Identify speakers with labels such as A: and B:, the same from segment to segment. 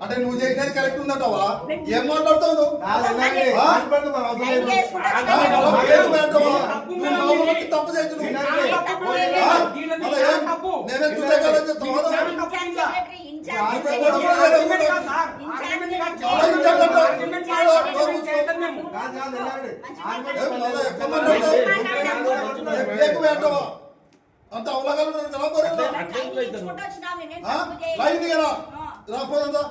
A: అంటే నువ్వు చేసేది కరెక్ట్ ఉందంటావా ఏం మాట్లాడుతావు తప్పు చేసి అంత అవలగాలు ఎలా పోరాడు? ఆ? లైన్ దిగరా? రాపోదా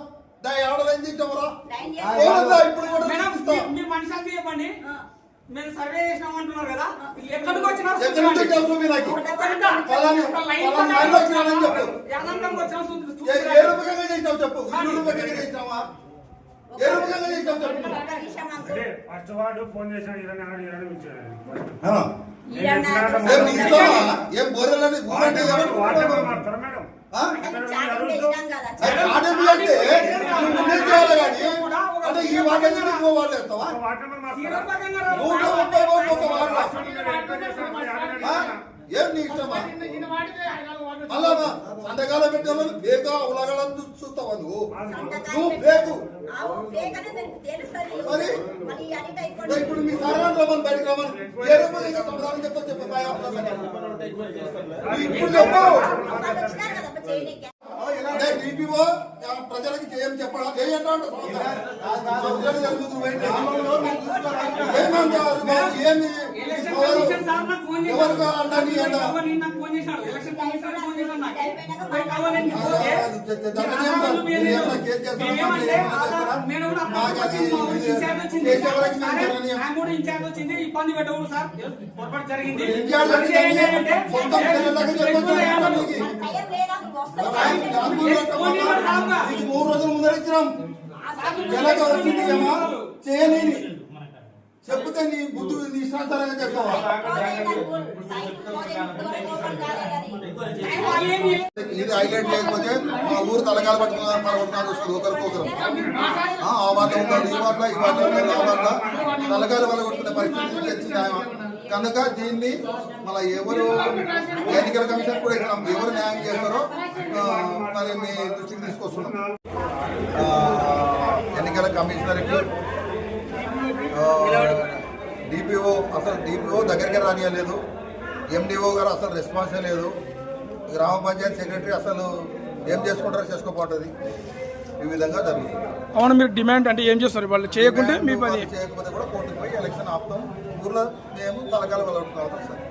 A: దా ఎవడ లైన్ దిగుతావరా
B: లైన్
A: పోతుందా ఇప్పుడు కూడా.
C: మీ- మనిషి చెప్పండి. మేము సర్వే చేసినాం అంటున్నారు కదా ఎక్కడికి వచ్చినా
A: చెప్పు.
D: ఫస్ట్ వాడు ఫోన్ చేశాడు ఇరవై ఇరవై
A: ఆ. ఏం నీ ఇష్టమా ఏం బోరెలని ఊరంటే ఎవరు
D: వాటర్ మారుతారా మేడం
A: ఆ?
B: చాటింగ్ చేసినాం కదా
A: అది ఆడేది అంటే నువ్వు ముందే చేయాలి కానీ అంటే ఈ వాటర్ ఇంకో వాటర్ వేస్తావా
D: వాటర్
C: తీరం
D: మారుతారా
C: ప్రకారంగా రా.
A: నూట ముప్పై ఓట్లు ఒక వాటర్ ఆ?
D: వాటర్
A: ఏం నీ ఇష్టమా మళ్ళా సంతకాల పెట్టాలని బేగా ఉలగాలని చూస్తావా నువ్వు నువ్వు
B: తెలుస్తది
A: మరి? ఇప్పుడు మీ సారాన్ని రమ్మని బయటకు రమ్మని. ఏ రూపంగా సమాధానం చెప్తా చెప్పు. భయ ఇప్పుడు చెప్పు. డిపిఓ ప్రజలకి ఏం చెప్పడా చేయండి అంటే. ఏమంటారు? ఏమి
C: ఎలక్షన్ కమిషన్ సార్ నాకు ఫోన్ చేశాడు.
A: ఎవరు
C: ఊరికి ఇన్ఛార్జ్ వచ్చింది. ఇబ్బంది పెట్టకూడదు సార్. పొరపాటు జరిగింది.
A: మూడు రోజుల ముందర ఇచ్చినాం. చేయని చెప్తే నీ బుద్ధి నీ ఇష్టాంతరంగా చేస్తావా? ఇది హైలైట్ లేకపోతే మా ఊరు తలకాలు పట్టుకున్నారు పడగొట్టుకున్నారు వస్తుంది ఒకరికి ఒకరు ఆ ఆ వార్త ఉన్నాడు ఈ వార్త ఈ వార్త ఉన్నాడు ఆ వార్త తలకాలు పడగొట్టుకునే పరిస్థితి తెచ్చింది ఆయన. కనుక దీన్ని మళ్ళీ ఎవరు ఎన్నికల కమిషన్ కూడా ఇచ్చినాం ఎవరు న్యాయం చేస్తారో మరి మీ దృష్టికి తీసుకొస్తున్నాం. ఆ, ఎన్నికల కమిషనర్కి డిపిఓ అసలు డిపిఓ దగ్గరికి రానియలేదు. ఎండిఓ గారు అసలు రెస్పాన్సే లేదు. గ్రామ పంచాయతీ సెక్రటరీ అసలు ఏం చేసుకుంటారో చేసుకోపోతుంది ఈ విధంగా జరుగుతుంది.
E: అవును మీరు డిమాండ్ అంటే ఏం చేస్తారు? వాళ్ళు చేయకుంటే మీ పని.
A: చేయకపోతే కూడా కోర్టుకు పోయి ఎలక్షన్ ఆపుతాం. ఊర్లో మేము తలకాల వెళ్ళడం కావాలి సార్.